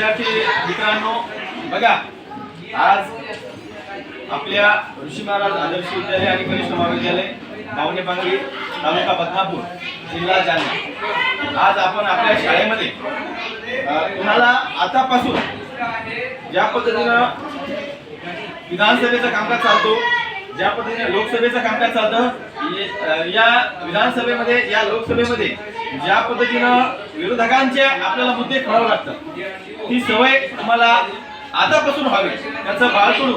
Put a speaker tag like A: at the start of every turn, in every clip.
A: विद्यार्थी मित्रांनो बघा आज आपल्या ऋषी महाराज आदर्श विद्यालय आणि कनिष्ठ महाविद्यालय पावणे पांगरी तालुका बदनापूर जिल्हा जालना. आज आपण आपल्या शाळेमध्ये तुम्हाला आतापासून ज्या पद्धतीनं विधानसभेचं कामकाज चालतो ज्या पद्धतीने लोकसभेचं कामकाज चालतं या विधानसभेमध्ये या लोकसभेमध्ये ज्या पद्धतीनं विरोधकांचे आपल्याला मुद्दे खेळावे लागतात ही सवय तुम्हाला आतापासून व्हावी. त्याचं बाळकडू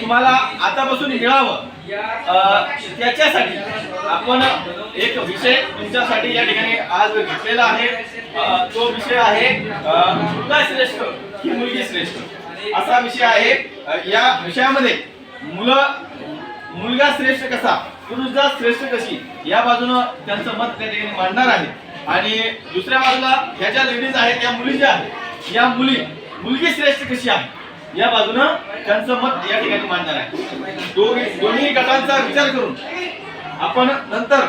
A: तुम्हाला आतापासून मिळावं. त्याच्यासाठी आपण एक विषय तुमच्यासाठी या ठिकाणी आज घेतलेला आहे. तो विषय आहे मुलगा श्रेष्ठ की मुलगी श्रेष्ठ? असा विषय आहे. या विषयामध्ये मुलं मुलगा श्रेष्ठ कसा? पुरुष जात श्रेष्ठ कशी? या बाजूनं त्यांचं मत त्या ठिकाणी मांडणार आहे. आणि दुसऱ्या बाजूला ह्या ज्या लेडीज आहेत त्या मुली ज्या आहेत या मुली मुलगी श्रेष्ठ कशी आहे? या बाजूनं त्यांचं मत या ठिकाणी मांडणार आहे. दोन्ही दोन्ही गटांचा विचार करून आपण नंतर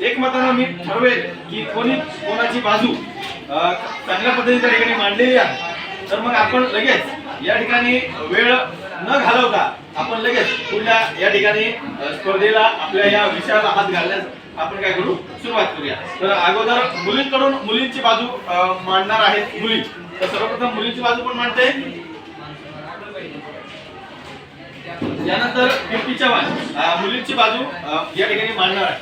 A: एकमतानं मी ठरवेल की कोणी कोणाची बाजू चांगल्या पद्धतीने त्या ठिकाणी मांडलेली आहे. तर मग आपण लगेच या ठिकाणी वेळ न घालवता आपण लगेच पुढल्या या ठिकाणी स्पर्धेला आपल्या या विषयाला हात घालण्यास आपण काय करू? सुरुवात करूया. तर अगोदर मुलींकडून मुलींची बाजू मांडणार आहेत मुली. तर सर्वप्रथम मुलींची बाजू पण मांडते? यानंतर कीर्ती चव्हाण. मुलींची बाजू या ठिकाणी मांडणार आहे.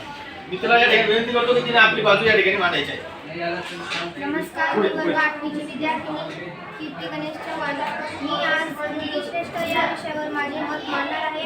A: मित्राला या ठिकाणी विनंती करतो की तिने आपली बाजू या ठिकाणी मांडायची आहे.
B: नमस्कार मी वर्ग आठवीची विद्यार्थिनी कीर्ती गणेश चव्हाण. मी आज मुलगी श्रेष्ठ या विषयावर माझे मत मांडणार आहे.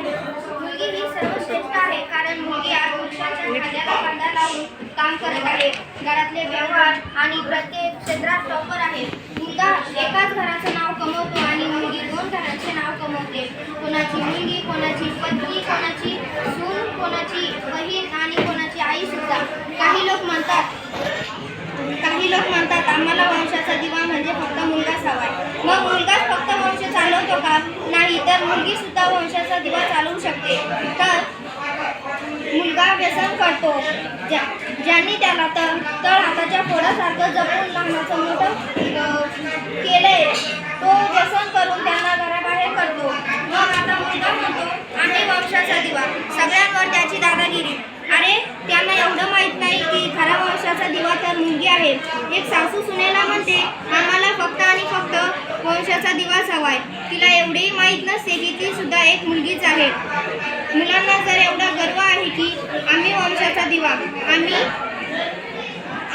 B: मुलगी ही सर्वश्रेष्ठ आहे कारण मुलगी आज पुरुषाच्या खांद्याला खांदा लावून काम करत आहे. घरातले व्यवहार आणि प्रत्येक क्षेत्रात टॉपर आहे. मुलगा एकाच घराचं नाव कमवतो आणि मुलगी दोन घरांचे नाव कमवते. कोणाची मुलगी कोणाची पत्नी कोणाची सून कोणाची बहीण आणि कोणाची आई सुद्धा. काही लोक म्हणतात काही लोक म्हणतात आम्हाला वंशाचा दिवा म्हणजे फक्त मुलगाच हवाय मग मुलगाच फक्त वंश चालवतो का? नाही तर मुलगी सुद्धा वंशाचा दिवा चालवू शकते. तर मुलगा व्यसन करतो. ज्या ज्यांनी त्याला तर तळ हाताच्या फोडासारखं जपून लहानाचं मोठं केलंय. तो व्यसन करून त्यांना घराबाहेर करतो. मग आता मुलगा म्हणतो आम्ही वंशाचा दिवा. सगळ्यांवर त्याची दादागिरी. अरे त्यांना एवढं माहीत नाही की खरा वंशाचा दिवा तर मुलगी आहे. एक सासू सुनेला म्हणते आम्हाला फक्त आणि फक्त वंशाचा दिवाच हवाय तिला एवढेही माहीत नसते की ती सुद्धा एक मुलगीच आहे. मुलांना जर एवढा गर्व आहे की आम्ही वंशाचा दिवा आम्ही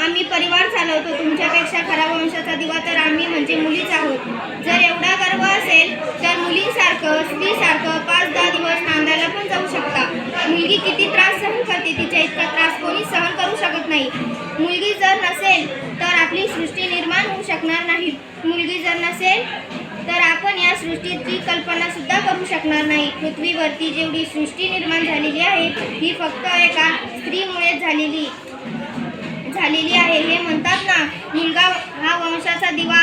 B: आम्ही परिवार चालवतो तुमच्यापेक्षा खरा वंशाचा दिवा तर आम्ही म्हणजे मुलीच आहोत. जर एवढा गर्व असेल तर मुलींसारखं स्त्रीसारखं पाच दहा दिवस नांदायला पण जाऊ शकता. मुलगी किती त्रास सहन करते तिच्या इतका त्रास कोणी सहन करू शकत नाही. मुलगी जर नसेल तर आपली सृष्टी निर्माण होऊ शकणार नाही. मुलगी जर नसेल तर आपण या सृष्टीची कल्पना सुद्धा करू शकणार नाही. पृथ्वीवरती जेवढी सृष्टी निर्माण झालेली आहे ही फक्त एका स्त्रीमुळे झालेली झालेली आहे. हे म्हणतात ना मुलगा हा वंशाचा दिवा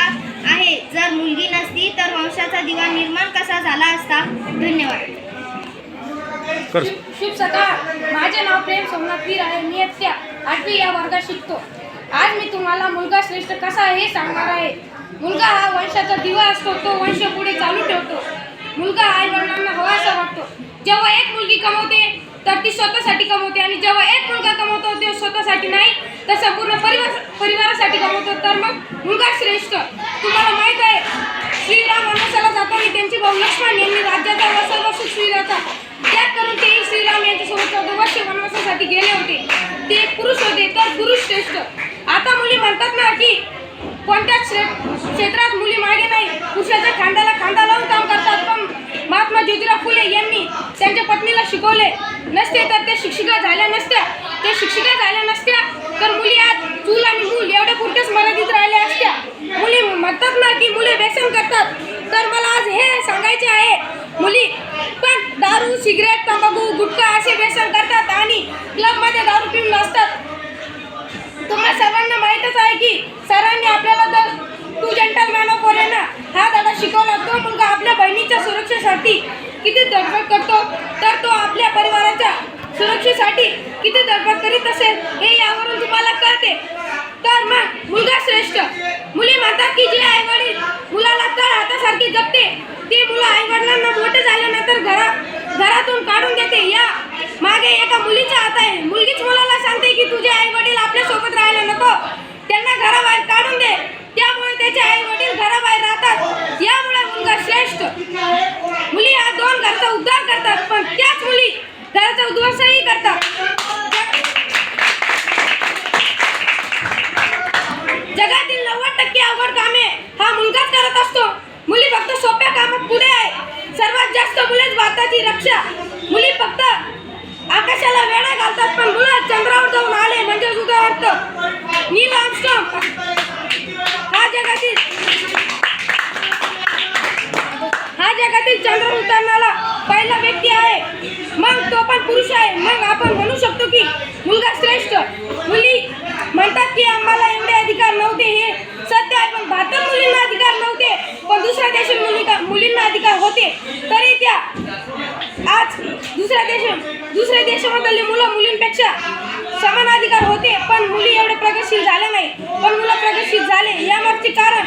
B: आहे. जर मुलगी नसती तर वंशाचा दिवा निर्माण कसा झाला असता? धन्यवाद.
C: शुभ शुभ सकाळ. माझे नाव प्रेम सोमनाथ वीर आहे. मी आठवी या वर्गात शिकतो. आज मी तुम्हाला मुलगा श्रेष्ठ कसा आहे हे सांगणार आहे. मुलगा हा वंशाचा दिवा असतो तो वंश पुढे चालू ठेवतो. मुलगा आई वडिलांना हवासा वाटतो. जेव्हा एक मुलगी कमवते तर ती स्वतःसाठी कमवते आणि जेव्हा एक मुलगा कमवतो तो स्वतःसाठी नाही तर संपूर्ण परिवार परिवारासाठी कमवतो. तर मग मुलगा श्रेष्ठ. तुम्हाला माहीत आहे श्रीराम वनवासाला जाताना त्यांचे भाऊ लक्ष्मण यांनी राज्याचा व सर्व सुख त्याग करून ते श्रीराम यांच्यासोबत चौदा वर्ष वनवासासाठी गेले होते. ते पुरुष होते तर पुरुष श्रेष्ठ. आता मुली म्हणतात ना की कोणत्याच क्षे- क्षेत्रात मुली मागे नाही? पुरुषाच्या खांद्याला खांदा लावून काम करतात. पण महात्मा ज्योतिराव फुले यांनी त्यांच्या पत्नीला शिकवले नसते तर ते शिक्षिका झाल्या नसत्या. ते शिक्षिका झाल्या नसत्या तर मुली आज चूल आणि मूल एवढ्या पुरतेच मर्यादित राहिल्या असत्या. मुली म्हणतात ना की मुले व्यसन करतात. तर मला आज हे सांगायचे आहे मुली पण दारू सिगरेट तंबाखू गुटखा असे व्यसन करतात आणि क्लबमध्ये दारू पिऊन नसतात तुम्हा सर्वांना माहीतच आहे की सरांनी आपल्याला तर टू जेंटलमॅन ऑफ ना हा दादा शिकवला तो मुलगा आपल्या बहिणीच्या सुरक्षेसाठी किती धडपड करतो तर तो आपल्या परिवाराच्या सुरक्षेसाठी किती धडपड करीत असेल हे यावरून तुम्हाला कळते. तर मग मुलगा श्रेष्ठ मुली म्हणतात की जे आई वडील मुलाला असते ती मुलं आई वडिलांना मोठे झाल्यानंतर घरा घरातून काढून देते. या मागे एका मुलीचा हात आहे. मुलगीच मुलाला सांगते की तुझे आई वडील आपल्यासोबत राहायला नको. त्यांना घराबाहेर काढून दे. त्यामुळे त्याचे आई वडील घराबाहेर राहतात. यामुळे मुलगा श्रेष्ठ. मुली हा दोन घरचा उद्धार करतात पण त्याच मुली घराचा उद्ध्वंसही करतात. जगातील नव्वद टक्के अवघड कामे हा मुलगाच करत असतो. मुली फक्त सोप्या कामात पुढे आहे. सर्वात जास्त मुलेच भारताची रक्षा. मुली फक्त आकाशाला वेळा घालतात पण मुलं चंद्रावर जाऊन आले म्हणजे उदाहरणार्थ नील आर्मस्ट्रॉंग हा जगातील हा जगातील चंद्र उतरणारा पहिला व्यक्ती आहे. मग तो पण पुरुष आहे. मग आपण म्हणू शकतो की मुलगा श्रेष्ठ. मुली म्हणतात की आम्हाला एवढे अधिकार नव्हते हे सत्य आहे. पण भारतात मुलींना अधिकार नव्हते. पण दुसऱ्या देशात मुलींना मुलींना अधिकार होते. तरी त्या आज दुसऱ्या देश दुसऱ्या देशामधले मुलं मुलींपेक्षा समान अधिकार होते पण मुली एवढे प्रगतशील झाल्या नाही. पण मुलं प्रगतशील झाले. यामागचे कारण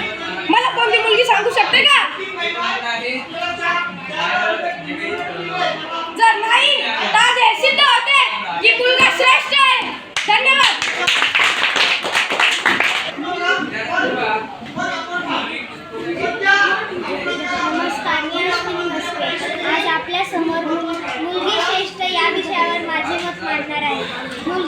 C: मला कोणती मुलगी सांगू शकते का? जर नाही तर सिद्ध होते की मुलगा श्रेष्ठ आहे. धन्यवाद
D: नमस्कार मी अश्विनी मस्के आज आपल्यासमोर मुलगी श्रेष्ठ या विषयावर माझे मत मांडणार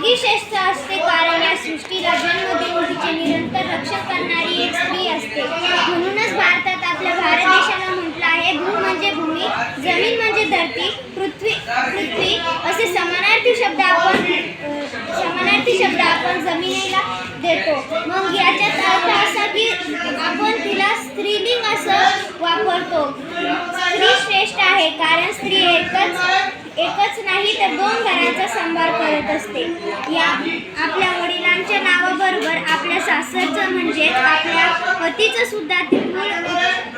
D: स्त्री श्रेष्ठ असते कारण या सृष्टीला जन्म देऊन तिचे निरंतर रक्षण करणारी एक स्त्री असते. म्हणूनच भारतात आपल्या भारत देशाला म्हटलं आहे भू म्हणजे भूमी जमीन म्हणजे धरती पृथ्वी पृथ्वी असे समानार्थी शब्द आपण समानार्थी शब्द आपण जमिनीला देतो. मग याच्यात अर्थ असा की आपण तिला स्त्रीलिंग असं वापरतो. स्त्री श्रेष्ठ आहे कारण स्त्री एकच एकच नाही तर दोन घरांचा सांभाळ करत असते. या आपल्या वडिलांच्या नावाबरोबर आपल्या सासरचं म्हणजे आपल्या पतीचं सुद्धा ती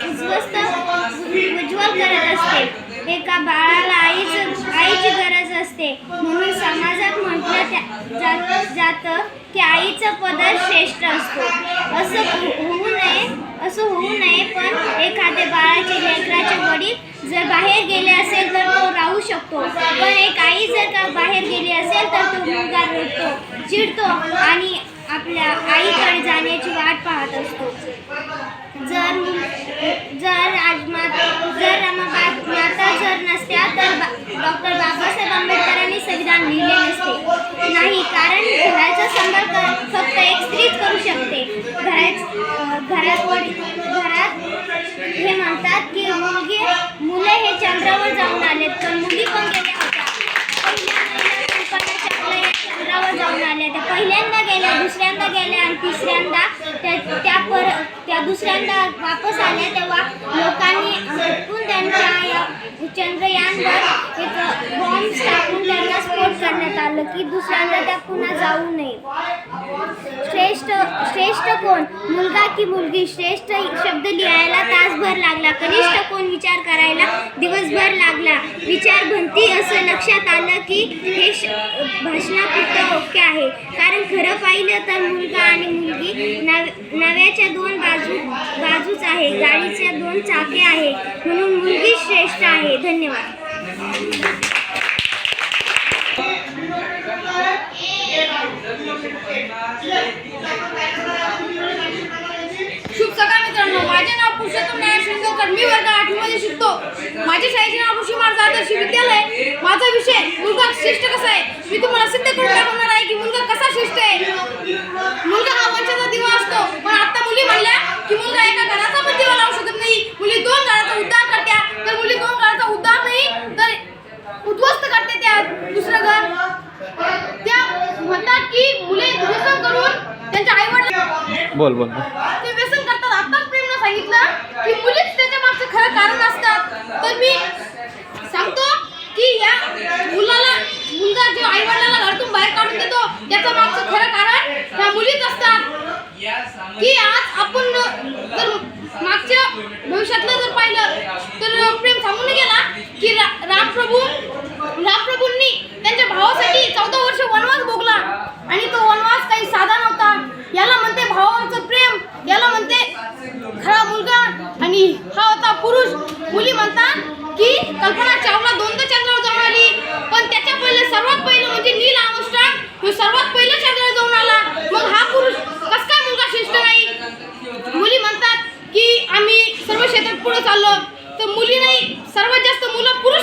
D: उज्वस्त उज्ज्वल करत असते. एका बाळाला आईच आईची गरज असते. म्हणून समाजात म्हटलं त्या- जात जातं की आईचा पदर श्रेष्ठ असतो. असं हो- होऊ नये असं होऊ नये पण एखाद्या बाळाचे लेकराचे वडील जर बाहेर गेले असेल तर तो राहू शकतो. पण एक आई जर का बाहेर गेली असेल तर तो मुलगा रडतो चिडतो आणि आपल्या आईकडे जाण्याची वाट पाहत असतो. जर जर आज जर माता जर नसत्या तर डॉक्टर बाबासाहेब आंबेडकरांनी संविधान लिहिले नसते. नाही कारण घराचा सांभाळ फक्त एक स्त्रीच करू शकते. घरात घरात घरात हे म्हणतात की मुलगी मुलं हे चंद्रावर जाऊन आलेत तर मुली पण गेल्या होत्या. चंद्रावर जाऊन आल्या त्या पहिल्यांदा गेल्या दुसऱ्यांदा गेल्या आणि तिसऱ्यांदा त्या त्या पर त्या दुसऱ्यांदा वापस आल्या. तेव्हा लोकांनी हुडकून त्यांच्या या चंद्रयानवर एक बॉम्ब टाकून त्यांना स्फोट करण्यात आलं की दुसऱ्यांदा त्या पुन्हा जाऊ नये. श्रेष्ठ श्रेष्ठ कोण? मुलगा की मुलगी. श्रेष्ठ शब्द लिहायला तासभर लागला. कनिष्ठ कोण विचार करायला? दिवसभर लागला. विचार भंती असं लक्षात आलं की हे भाषणापुरतं ओके आहे. कारण खरं पाहिलं तर मुलगा आणि मुलगी नव नव्याच्या दोन बाजू बाजूच आहे. गाडीच्या दोन चाके आहे. म्हणून मुलगी श्रेष्ठ आहे. धन्यवाद
C: शुभ सकाळ मित्रांनो माझे नाव शिकतो नारायण शिंदोकर वर्ग आठवीमध्ये शिकतो. माझ्या शाळेचे नाव ऋषी मार्ग आदर्श विद्यालय. माझा विषय मुलगा श्रेष्ठ कसा आहे? मी तुम्हाला सिद्ध करून दाखवणार आहे की मुलगा कसा श्रेष्ठ आहे. मुलगा हा वंशाचा दिवा असतो. पण आता मुली म्हणल्या की मुलगा एका घराचा पण दिवा लावू शकत नाही. मुली दोन घराचा उद्धार करत्या. तर मुली दोन घराचा उद्धार नाही तर उद्ध्वस्त करते त्या दुसरं घर. त्या म्हणतात की मुले करून त्यांच्या आई
E: बोल बोल
C: ते व्यसन करतात आताच प्रेमनं सांगितलं की मुलीच त्याच्या मागचं खरं कारण असतात तर मी सांगतो की या मुलाला मुलगा जो आई वडिलांना घरातून बाहेर काढून देतो त्याचं मागचं खरं कारण ह्या मुलीच असतात. की आज आपण जर मागच्या भविष्यातलं जर पाहिलं तर प्रेम सांगून गेला की रा- रामप्रभू रामप्रभूंनी त्यांच्या भावासाठी चौदा वर्ष वनवास भोगला. आणि तो वनवास काही साधा नव्हता. याला म्हणते भावांचं प्रेम. याला म्हणते खरा मुलगा आणि हा होता पुरुष.
F: मुली म्हणतात की कल्पना चावला दोनदा चंद्रावर जाऊन आली. पण त्याच्या पहिले सर्वात पहिले म्हणजे नील आमस्ट्रॉंग हे सर्वात पहिलं चंद्रावर जाऊन आला. मग हा पुरुष कस काय मुलगा श्रेष्ठ नाही? मुली म्हणतात की आम्ही सर्व क्षेत्रात पुढे चाललो. तर मुली नाही सर्वात जास्त मुलं पुरुष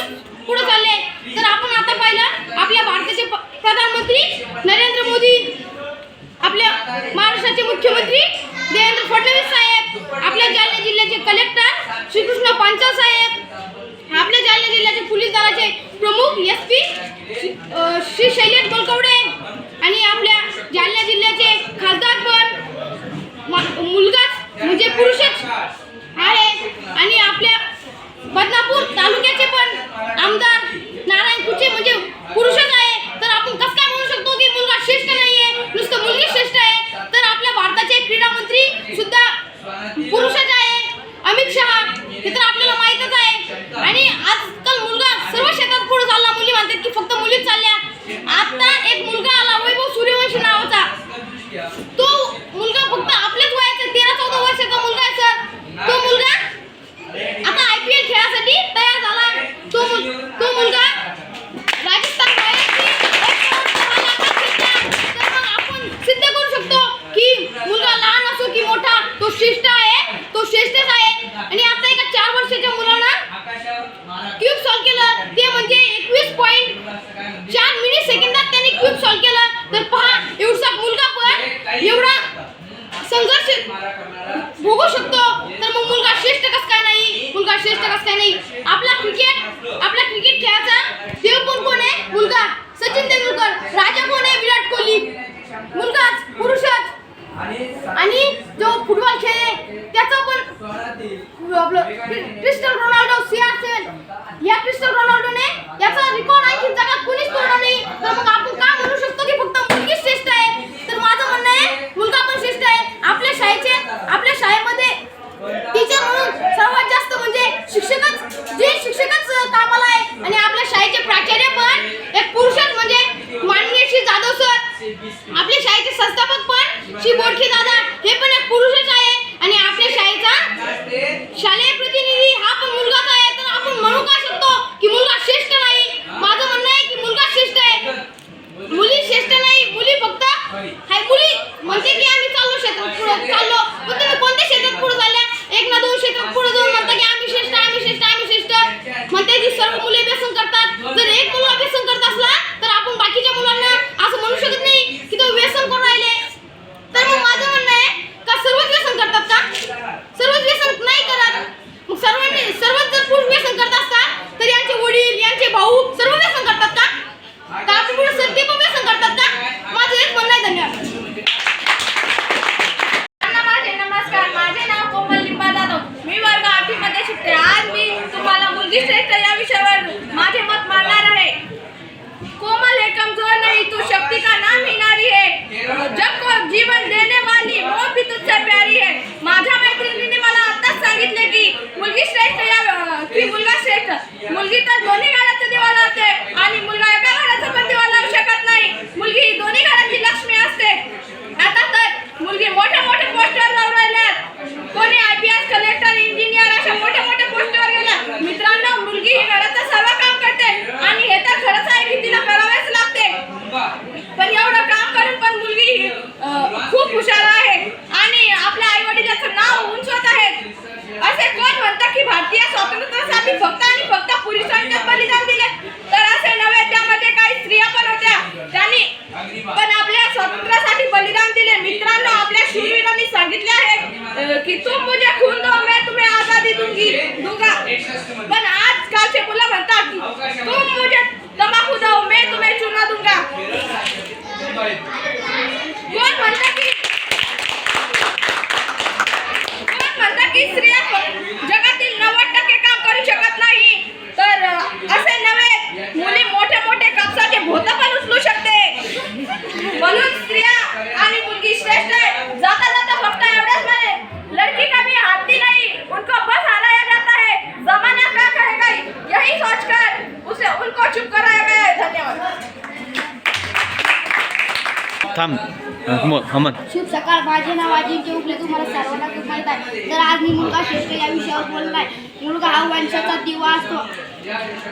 E: हमन
G: शुभ सकाळ माझे नाव अजिंक्य उगले तुम्हाला सर्वांना खूप माहीत आहे. तर आज मी मुलगा श्रेष्ठ या विषयावर बोलत आहे. मुलगा हा वंशाचा दिवा असतो.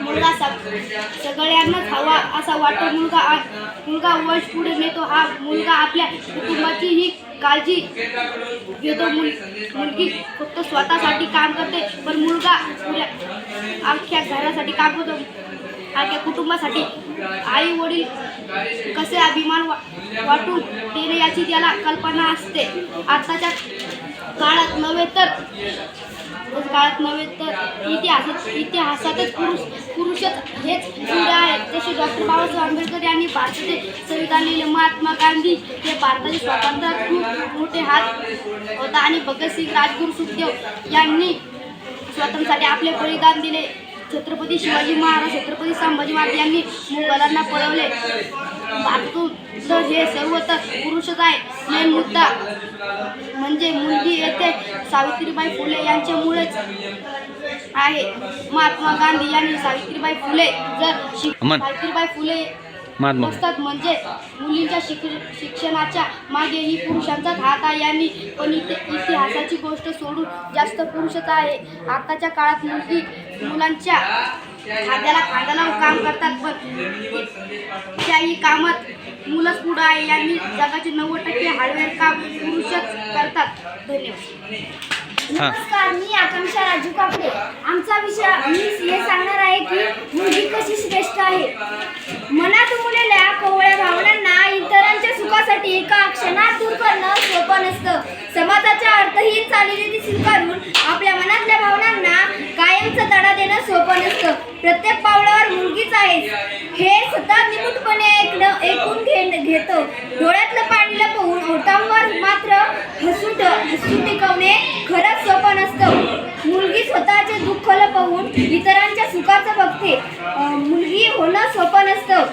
G: मुलगा सग सगळ्यांनाच हवा असा वाटतो. मुलगा आ- मुलगा वंश पुढे नेतो. हा मुलगा आपल्या कुटुंबाची ही काळजी घेतो. मुल मुलगी फक्त स्वतःसाठी काम करते पण मुलगा पुऱ्या अख्ख्या घरासाठी काम करतो. आपल्या कुटुंबासाठी आई वडील कसे अभिमान वा वाटून देणे याची त्याला कल्पना असते. आताच्या काळात नव्हे तर काळात नव्हे तर इतिहासात इतिहासातच पुरुष पुरुषच हेच जुडे आहेत तसे डॉक्टर बाबासाहेब आंबेडकर यांनी भारताचे संविधान लिहिले महात्मा गांधी हे भारताचे स्वातंत्र्यात खूप मोठे हात होता. आणि भगतसिंग राजगुरू सुखदेव यांनी स्वातंत्र्यासाठी आपले बलिदान दिले. छत्रपती शिवाजी महाराज छत्रपती संभाजी महाराज यांनी मुघलांना पळवले. तर हे सर्व तर पुरुषच आहे मेन मुद्दा. म्हणजे मुलगी येथे सावित्रीबाई फुले यांच्यामुळेच आहे. महात्मा गांधी यांनी सावित्रीबाई फुले जर. सावित्रीबाई फुले
E: महात्मा
G: नसतात म्हणजे मुलींच्या शिक शिक्षणाच्या मागे ही पुरुषांचाच हात आहे. यांनी पण इथे इतिहासाची गोष्ट सोडून जास्त पुरुषच आहे. आताच्या काळात मुलगी मुलांच्या खांद्याला खाद्याला काम करतात पण त्याही कामात मुलंच पुढं आहे. यांनी जगाचे नव्वद टक्के हार्डवेअर काम पुरुषच करतात. धन्यवाद.
H: नमस्कार मी आकांक्षा राजू कापडे आमचा विषय मी हे सांगणार आहे की मुलगी कशी श्रेष्ठ आहे? मनात उमलेल्या कोवळ्या भावनांना इतरांच्या सुखासाठी एका क्षणात दूर करणं सोपं नसतं. समाजाच्या अर्थहीन चालीरीती स्वीकारून आपल्या मनातल्या भावनांना कायमचा तडा देणं सोपं नसतं. प्रत्येक पावलावर मुलगीच आहे हे सतत निमूटपणे ऐकणं ऐकून घेणं घेतो. डोळ्यातलं पाणी लपवून ओठांवर मात्र हसून हसून टिकवणे खरंच सोपं नसतं मुलगी स्वतःचे दुःख लपवून इतरांच्या सुखाचं बघते अं, मुलगी होणं सोपं नसतं.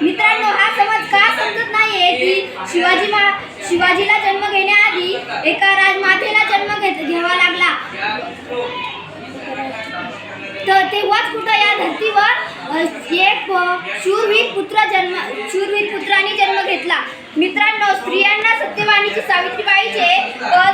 H: मित्रांनो हा समज का समजत नाहीये की शिवाजी मा शिवाजीला जन्म घेण्याआधी एका राजमातेला जन्म घ्यावा लागला? तर तेव्हाच कुठं या धर्तीवर एक शूरवीर पुत्र जन्म शूरवीर पुत्राने जन्म घेतला. मित्रांनो स्त्रियांना सत्यवाणीची सावित्रीबाईचे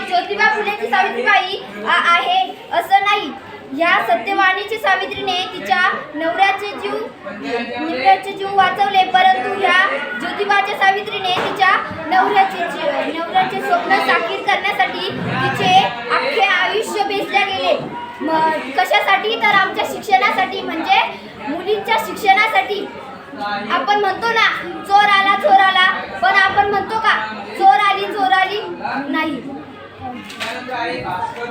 H: ज्योतिबा फुलेची सावित्रीबाई आहे असं नाही. या सत्यवाणीची सावित्रीने तिच्या नवऱ्याचे जीव नवऱ्याचे जीव वाचवले परंतु ह्या ज्योतिबाच्या सावित्रीने तिच्या नवऱ्याचे जीव नवऱ्याचे स्वप्न साकीर करण्यासाठी तिचे अख्खे आयुष्य बेसले गेले. मग कशासाठी? तर आमच्या शिक्षणासाठी म्हणजे मुलींच्या शिक्षणासाठी. आपण म्हणतो ना चोर आला चोर आला पण आपण म्हणतो का चोर आली चोर आली नाही.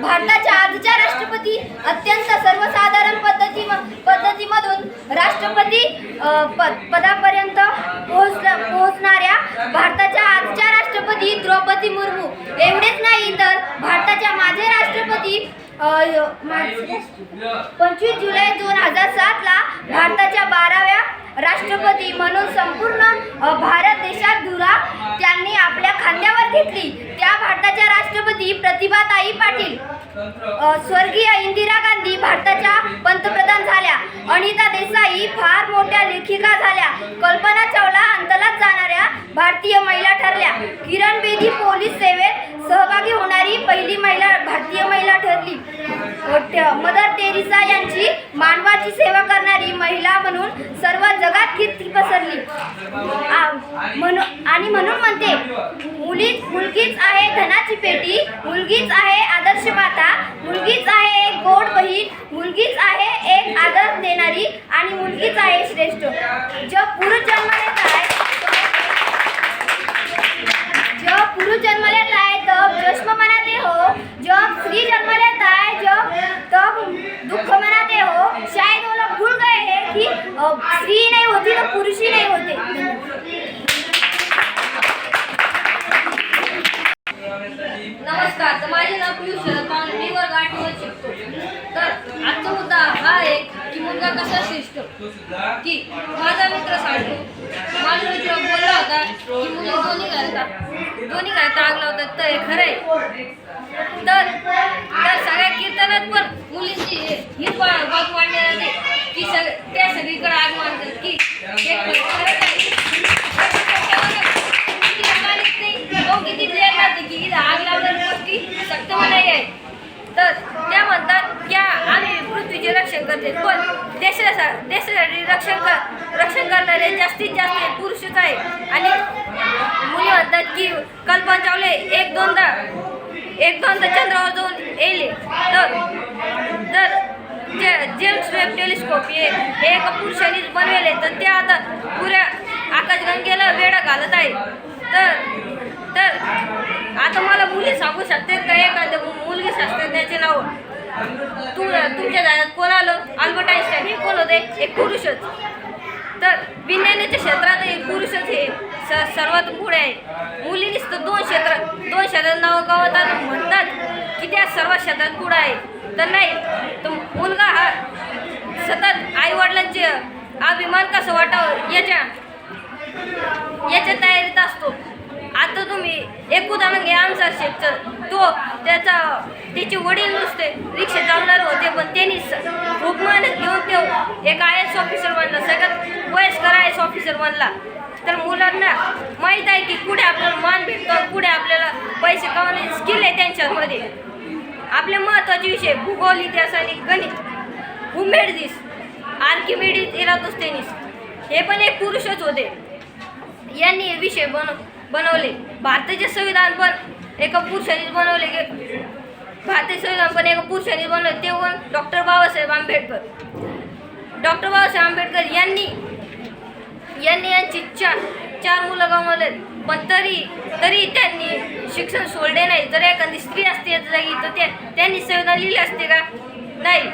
H: भारताच्या आजच्या राष्ट्रपती अत्यंत सर्वसाधारण पद्धती पद्धतीमधून राष्ट्रपती पदापर्यंत पोहोचल्या पोहोचणाऱ्या भारताच्या आजच्या राष्ट्रपती द्रौपदी मुर्मू. एवढेच नाही तर भारताच्या माझे राष्ट्रपती पंचवीस जुलै दोन हजार सातला भारताच्या बाराव्या राष्ट्रपती म्हणून संपूर्ण भारत देशात धुरा त्यांनी आपल्या खांद्यावर घेतली. त्या भारताच्या राष्ट्रपती प्रतिभाताई पाटील स्वर्गीय इंदिरा गांधी भारताच्या पंतप्रधान झाल्या. अनिता देसाई फार मोठ्या लेखिका झाल्या. कल्पना चावला अंतलात जाणाऱ्या भारतीय महिला ठरल्या. किरण बेदी पोलीस सेवेत सहभागी होणारी पहिली महिला भारतीय महिला ठरली. मदर टेरिसा यांची मानवाची सेवा करणारी महिला म्हणून सर्व जगात कीर्ती पसरली. म्हणून आणि म्हणून म्हणते मुलीच मुलगीच आहे धनाची पेटी मुलगीच आहे आदर्श माता मुलगीच आहे एक गोड बहीण मुलगीच आहे एक आदर देणारी आणि मुलगीच आहे श्रेष्ठ. जग पुरुष जन्मलेत आहे जग पुरुष जन्म आहे है तब जश्न मनाते हो जब स्त्री जन्म लेता है जब तब दुख मनाते हो शायद वो लोग भूल गए हैं कि स्त्री नहीं होती तो पुरुष ही नहीं होते.
G: नमस्कार तर माझे नाव पियुष शरद मी वर्ग आठवीत शिकतो. तर आजचा मुद्दा हा आहे की मुलगा कसा श्रेष्ठ? की माझा मित्र सांगतो माझा मित्र बोलला होता की मुली दोन्ही घालतात. दोन्ही घालता आग लावतात. तर हे खरं आहे. तर तर सगळ्या कीर्तनात पण मुलींची ही भाग मांडली जाते की सग त्या सगळीकडे आग मानतात की हे खरं- वाटते की आग लावणारी गोष्टी सक्त नाही आहे. तर त्या म्हणतात की आम्ही
I: पृथ्वीचे रक्षण करते. पण देशासा देशासाठी रक्षण कर रक्षण करणारे जास्तीत जास्त पुरुषच आहे. आणि मुली म्हणतात की कल्पना चावले एक दोनदा एक दोनदा चंद्रावर जाऊन येईल. तर तर जे जेम्स वेब टेलिस्कोप हे हे एका पुरुषानेच बनवेले. तर ते आता पुऱ्या आकाशगंगेला वेढा घालत आहे. तर तर आता मला मुली सांगू शकतात का? एखाद्या मुलगी शास्त्रज्ञाचे नाव तू तुमच्या जाण्यात कोण आलं? अल्बर्ट आईन्स्टाईन हे कोण होते? एक पुरुषच. तर विज्ञानाच्या क्षेत्रात एक पुरुषच हे स सर्वात पुढे आहे. मुलीनीच तर दोन क्षेत्रात दोन क्षेत्रात नाव गावतात म्हणतात की त्या सर्व क्षेत्रात पुढे आहे. तर नाही तर मुलगा हा सतत आईवडिलांचे अभिमान कसं वाटावं याच्या याच्या तयारीत असतो. आता तुम्ही एक उदाहरण म्हणजे घ्या आमचा शेखचं तो त्याचा त्याचे वडील नुसते रिक्षा चालणार होते पण त्यांनी खूप मेहनत घेऊन ते एक आय एस ऑफिसर बनला. सगळ्यात वयस्कर आय एस ऑफिसर बनला. तर मुलांना माहीत आहे की कुठे आपल्याला मान भेटतो कुठे आपल्याला पैसे कमावण्याची स्किल आहे त्यांच्यामध्ये. आपले महत्त्वाचे विषय भूगोल इतिहास आणि गणित. हुमेडदिस आर्किमेडिस इरातोस्थेनिस हे पण एक पुरुषच होते. यांनी हे विषय बनव बनवले. भारताचे संविधान पण एका पुरुषानेच बनवले गे. भारतीय संविधान पण एका पुरुषानेच बनवले. ते पण डॉक्टर बाबासाहेब आंबेडकर. डॉक्टर बाबासाहेब आंबेडकर यांनी यांनी यांची चार चार मुलं गमावले पण तरी तरी त्यांनी शिक्षण सोडले नाही. जर एखादी स्त्री असते जागी तर त्या त्यांनी संविधान लिहिले असते का? नाही.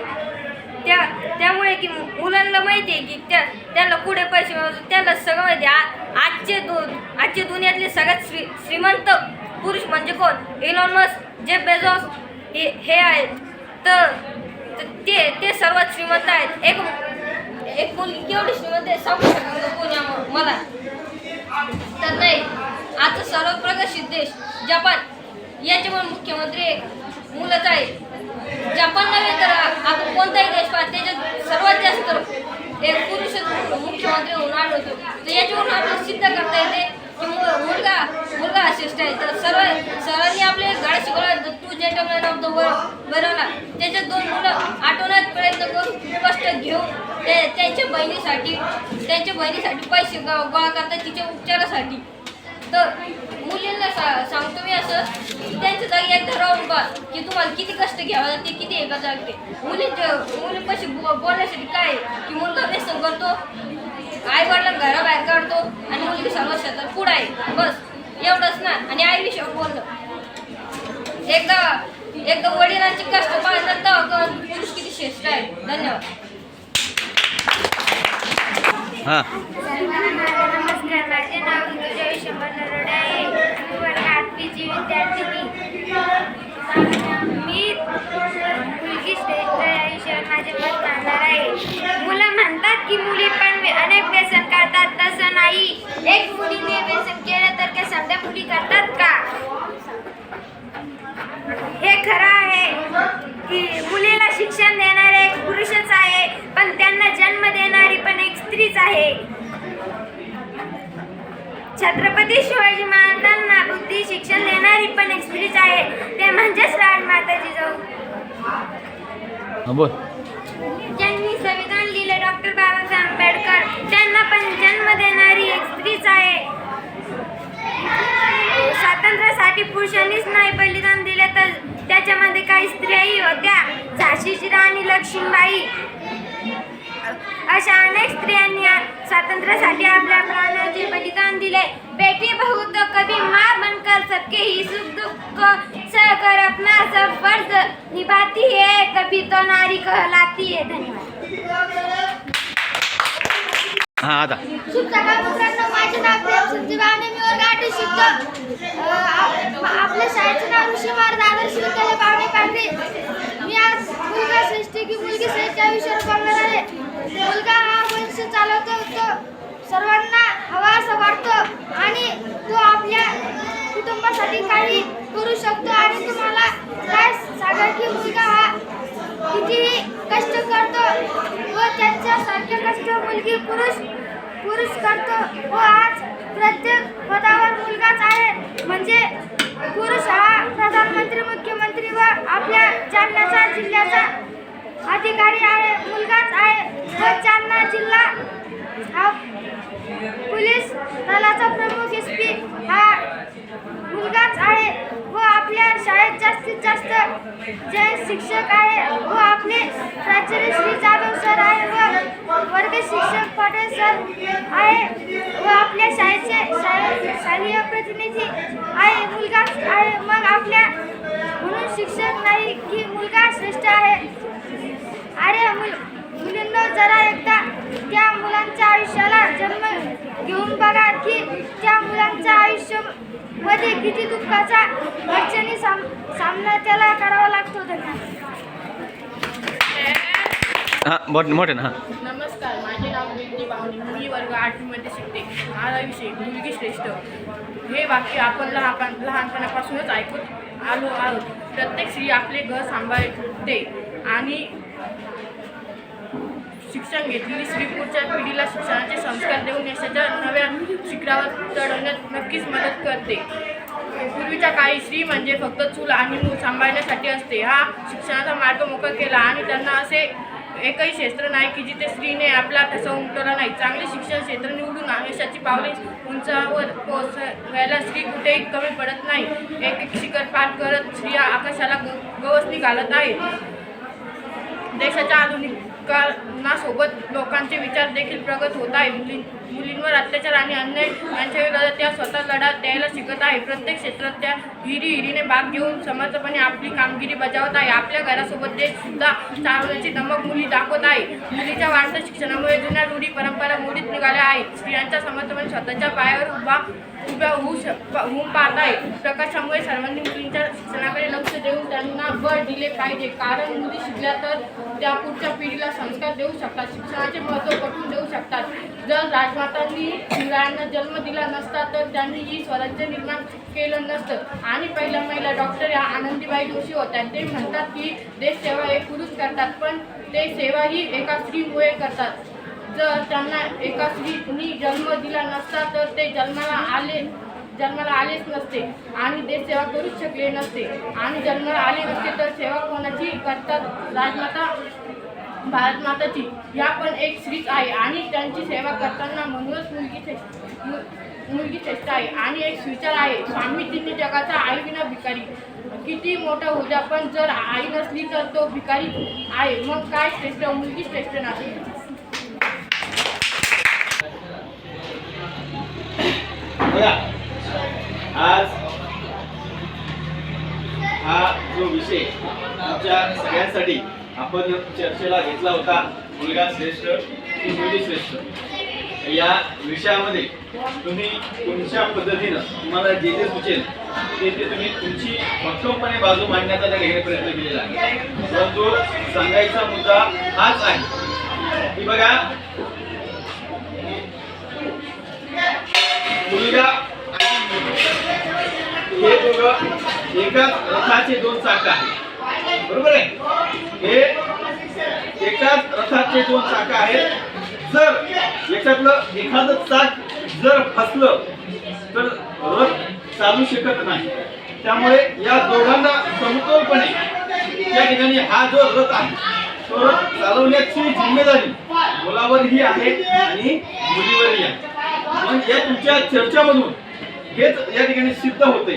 I: त्या त्यामुळे की मुलांना माहिती आहे की त्या त्यांना पुढे पैसे मिळवतात त्यांना सगळं माहिती आहे. आ आजचे दो आजच्या दुनियातले सगळ्यात श्री श्रीमंत पुरुष म्हणजे कोण? इलॉन मस्क जे बेझॉस हे हे आहेत. तर ते ते सर्वात श्रीमंत आहेत. एक एक मुलगी केवढी श्रीमंत आहे सांगू शकतो का मला? तर नाही. आता सर्वात प्रगतशील देश जपान. याचे पण मुख्यमंत्री एक मुलंच आहे जपान नव्हे तर आपण कोणताही देश पाहत त्याच्यात सर्वात जास्त एक पुरुष मुख्यमंत्री होऊन आढळतो. तर याच्यावरून आपल्याला सिद्ध करता येते की मु- मुलगा मुलगा अशिष्ट आहे. तर सर्व सरांनी आपले गाडी शिकवला टू तू ऑफ द वर्ल्ड बनवला. त्याच्यात दोन मुलं आठवण्यात प्रयत्न करून कष्ट घेऊन ते त्यांच्या बहिणीसाठी त्यांच्या बहिणीसाठी पैसे गोळा करतात तिच्या उपचारासाठी. तर मुलींना सा सांगतो मी असं की त्यांच्या जागी एकदा राहून पहा की तुम्हाला किती कष्ट घ्यावं लागते किती हे करावं लागते. मुलींच्या मुलीपाशी बो बोलण्यासाठी काय आहे? की मुलगा व्यसन करतो आई वडिलांना घराबाहेर काढतो आणि मुलगी सर्व क्षेत्रात पुढं आहे. बस एवढंच ना. आणि आई विषय बोललं एकदा एकदा वडिलांचे कष्ट पाहिलं तर पुरुष किती श्रेष्ठ आहे. धन्यवाद.
E: हां.
D: मी मुलगी श्रेष्ठ माझे मत मांडणार आहे. मुलं म्हणतात की मुली पण अनेक व्यसन करतात तसं नाही. एक मुलीने व्यसन केलं तर काय समजा मुली करतात का? हे खरं आहे की मुलीला शिक्षण देणारे एक पुरुषच आहे पण त्यांना जन्म देणारी पण एक स्त्रीच आहे. छत्रपती शिवाजी महाराजांना बुद्धी शिक्षण देणारी पण एक स्त्रीच आहे. ते म्हणजेच राजमाता जिजाऊ
E: बोल.
D: ज्यांनी संविधान लिहिले डॉक्टर बाबासाहेब आंबेडकर त्यांना पण जन्म देणारी एक स्त्रीच आहे. स्वातंत्र्यासाठी पुरुषांनीच नाही बलिदान दिले तर त्याच्यामध्ये काही स्त्रियाही होत्या. झाशीची राणी लक्ष्मीबाई अशा अनेक स्त्रियांनी स्वातंत्र्यासाठी आपल्या प्राणाचे बलिदान दिले. बेटी बहू तो कभी माँ बनकर सबके ही सुख दुख को सहकर अपना सब फर्ज निभाती है। कभी तो नारी कहलाती है। धन्यवाद।
E: हां आता.
D: शुभ सकाळ मित्रांनो माझे नाव मी वर्ग शिकतो आपल्या शाळेचे नाव ऋषी महाराज आदर्श विद्यालय मुलगा हा वंश चालवतो तो सर्वांना हवा असा वाटतो आणि तो आपल्या कुटुंबासाठी काही करू शकतो. आणि तुम्हाला काय सांगा की मुलगा हा कितीही कष्ट करतो व त्याच्यासारखे कष्ट मुलगी पुरुष पुरुष करतो. व आज प्रत्येक पदावर मुलगाच आहे. म्हणजे पुरुष हा प्रधानमंत्री मुख्यमंत्री व आपल्या जालन्याचा जिल्ह्याचा
F: अधिकारी आहे मुलगाच आहे. व जालना जिल्हा हा पोलीस दलाचा प्रमुख एस पी. हा मुलगाच आहे. व आपल्या शाळेत जास्तीत जास्त जे शिक्षक आहे व आपले प्राचार्य श्री जाधव सर आहे व वर्ग शिक्षक पाटील सर आहे. व आपल्या शाळेचे शाळे शालेय प्रतिनिधी आहे मुलगाच आहे. मग आपल्या म्हणून शिक्षक नाही की मुलगा श्रेष्ठ आहे. अरे मुल मुलींना जरा एकदा त्या मुलांच्या आयुष्याला जन्म घेऊन बघा की त्या मुलांच्या आयुष्यामध्ये किती दुःखाचा अडचणी साम सामना त्याला करावा लागतो धन्यवाद
A: हा मोठे ना
J: नमस्कार माझे नाव विद्या बावणी मी वर्ग आठवीमध्ये शिकते. माझा विषय मुलगी श्रेष्ठ. हे वाक्य आपण लहान लहानपणापासूनच ऐकत आलो आहोत. प्रत्येक स्त्री आपले घर सांभाळते आणि शिक्षण घेतलेली श्री पुढच्या पिढीला शिक्षणाचे संस्कार देऊन यशाच्या नव्या शिखरावर चढवण्यात नक्कीच मदत करते. पूर्वीच्या काळी स्त्री म्हणजे फक्त चूल आणि मूल सांभाळण्यासाठी असते. हा शिक्षणाचा मार्ग मोकळा केला आणि त्यांना असे एकही क्षेत्र नाही की जिथे स्त्रीने आपला ठसा उमटवला नाही. चांगले शिक्षण क्षेत्र निवडून यशाची पावले उंचावर पोहोचवायला स्त्री कुठेही कमी पडत नाही. एक एक शिखर पार करत स्त्रिया आकाशाला ग- गवसणी घालत आहेत देशाच्या आधुनिक आधुनिकरणासोबत लोकांचे विचार देखील प्रगत होत आहे. मुली मुलींवर अत्याचार आणि अन्याय यांच्या विरोधात त्या स्वतः लढा द्यायला शिकत आहे. प्रत्येक क्षेत्रात त्या हिरी हिरीने भाग घेऊन समर्थपणे आपली कामगिरी बजावत आहे. आपल्या घरासोबत ते सुद्धा चालवण्याची दमक मुली दाखवत आहे. मुलीच्या वाढत्या शिक्षणामुळे जुन्या रूढी परंपरा मोडीत निघाल्या आहेत. स्त्रियांच्या समर्थपणे स्वतःच्या पायावर उभा उभ्या होऊ शक होऊन पाहत आहे प्रकाशामुळे सर्वांनी मुलींच्या शिक्षणाकडे लक्ष देऊन त्यांना बळ दिले पाहिजे. कारण मुली शिकल्या तर त्या पुढच्या पिढीला संस्कार देऊ शकतात. शिक्षणाचे महत्त्व पटवून देऊ शकतात. जर राजमातांनी मुलांना जन्म दिला नसता तर त्यांनी ही स्वराज्य निर्माण केलं नसतं. आणि पहिल्या महिला डॉक्टर या आनंदीबाई जोशी होत्या. ते म्हणतात की देश सेवा हे पुरुष करतात पण ते सेवा ही एका स्त्रीमुळे करतात. जर त्यांना एका स्त्रीनी जन्म दिला नसता तर ते जन्माला आले जन्माला आलेच नसते आणि ते सेवा करूच शकले नसते. आणि जन्माला आले नसते तर सेवा कोणाची करतात? राजमाता भारत माताची ह्या पण एक स्त्रीच आहे आणि त्यांची सेवा करताना म्हणूनच मुलगी मु- मुलगी श्रेष्ठ आहे. आणि एक स्विचार आहे. स्वामी तिन्ही जगाचा आई विना भिकारी. किती मोठा होऊ पण जर आई नसली तर तो भिकारी आहे. मग काय श्रेष्ठ मुलगी श्रेष्ठ नाही.
A: बघा. आज हा जो विषय आमच्या सगळ्यांसाठी आपण चर्चेला घेतला होता मुलगा श्रेष्ठ की मुलगी श्रेष्ठ? या विषयामध्ये तुम्ही तुमच्या पद्धतीनं तुम्हाला जे जे सुचेल ते ते तुम्ही तुमची भक्कमपणे बाजू मांडण्याचा त्या ठिकाणी प्रयत्न केलेला आहे. परंतु सांगायचा मुद्दा हाच आहे की बघा मुलगा आणि हे दोघं एकाच रथाचे दोन चाक आहेत. बरोबर आहे? हे एकाच रथाचे दोन चाक आहेत. जर याच्यातलं एखादं चाक जर फसलं तर रथ चालू शकत नाही. त्यामुळे या दोघांना समतोलपणे त्या ठिकाणी हा जो रथ आहे तो रथ चालवण्याची जिम्मेदारी मुलावरही आहे आणि मुलीवरही आहे. आणि या तुमच्या चर्चामधून हेच या ठिकाणी सिद्ध होते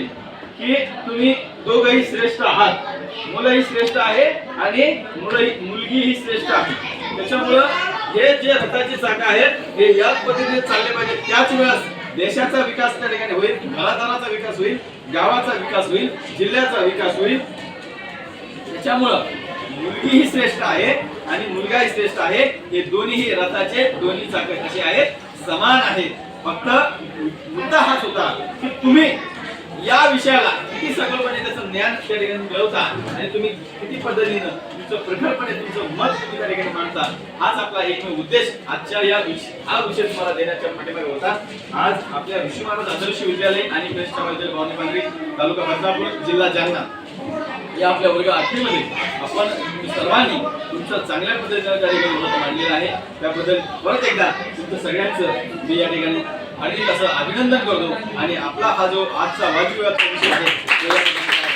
A: की तुम्ही दोघंही श्रेष्ठ आहात. मुलंही श्रेष्ठ आहे आणि मुलंही मुलगी ही श्रेष्ठ आहे. त्याच्यामुळं हे जे रथाचे चाक आहेत हे याच पद्धतीने चालले पाहिजे. त्याच वेळेस देशाचा विकास त्या ठिकाणी होईल घरादाराचा विकास होईल गावाचा विकास होईल जिल्ह्याचा विकास होईल. त्याच्यामुळं मुलगी ही श्रेष्ठ आहे आणि मुलगाही श्रेष्ठ आहे. हे दोन्हीही रथाचे दोन्ही चाक कसे आहेत समान आहेत. फक्त मुद्दा हाच होता की तुम्ही या विषयाला किती सखोलपणे त्याचं ज्ञान त्या ठिकाणी मिळवता आणि तुम्ही किती पद्धतीनं तुमचं प्रखरपणे तुमचं मत तुम्ही त्या ठिकाणी मांडता हाच आपला एकमेव उद्देश. आजच्या या विषय हा विषय तुम्हाला देण्याच्या पाठीमागे होता. आज आपल्या ऋषी महाराज आदर्श विद्यालय आणि प्रेस महाविद्यालय भवानी पांगरी तालुका बदनापूर जिल्हा जालना. या आपल्या वर्ग आठवीमध्ये आपण सर्वांनी तुमचं चांगल्या पद्धतीनं त्या ठिकाणी मत मांडलेलं आहे. त्याबद्दल परत एकदा तुमचं सगळ्यांचं मी या ठिकाणी आणि असं अभिनंदन करतो. आणि आपला हा जो आजचा वादविवादचा विषय आहे